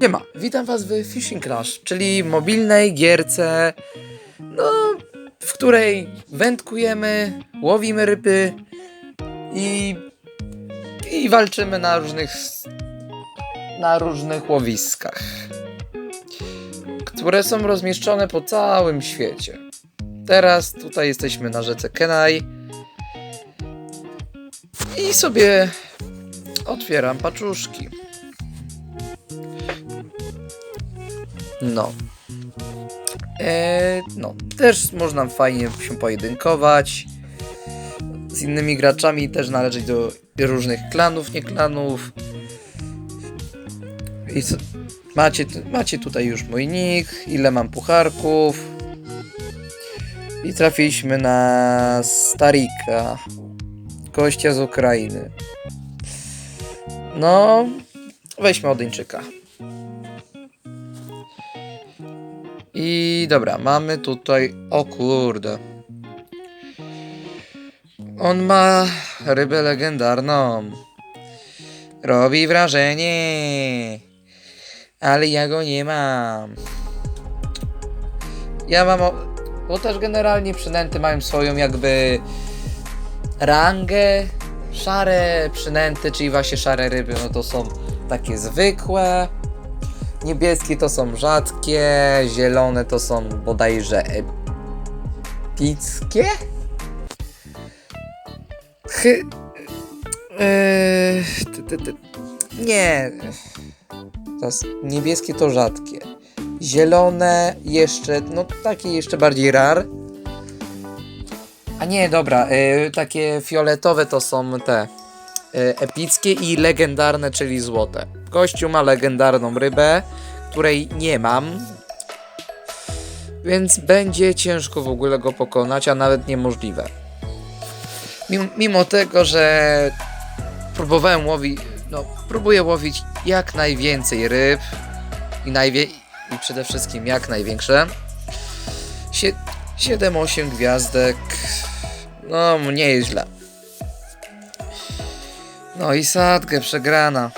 Nie ma. Witam was w Fishing Clash, czyli mobilnej gierce, no, w której wędkujemy, łowimy ryby i, i walczymy na różnych na różnych łowiskach, które są rozmieszczone po całym świecie. Teraz tutaj jesteśmy na rzece Kenai i sobie otwieram paczuszki. No. Eee, no, też można fajnie się pojedynkować. Z innymi graczami też należeć do różnych klanów, nie klanów. I co, macie, macie tutaj już mój nick, ile mam pucharków. I trafiliśmy na Starika, gościa z Ukrainy. No, weźmy Odyńczyka. I dobra, mamy tutaj. O kurde. On ma rybę legendarną. Robi wrażenie. Ale ja go nie mam. Ja mam. O... Bo też generalnie przynęty mają swoją jakby rangę. Szare przynęty, czyli właśnie szare ryby, no to są takie zwykłe. Niebieskie to są rzadkie, zielone to są bodajże epickie? Chy... Eee. Nie. Teraz niebieskie to rzadkie. Zielone jeszcze, no takie jeszcze bardziej rar. A nie, dobra, e, takie fioletowe to są te epickie i legendarne, czyli złote. Gościu ma legendarną rybę, której nie mam. Więc będzie ciężko w ogóle go pokonać, a nawet niemożliwe. Mimo, mimo tego, że próbowałem łowić, no próbuję łowić jak najwięcej ryb i, najwie, i przede wszystkim jak największe. Sie, 7-8 gwiazdek, no nie jest źle. No i sadkę przegrana.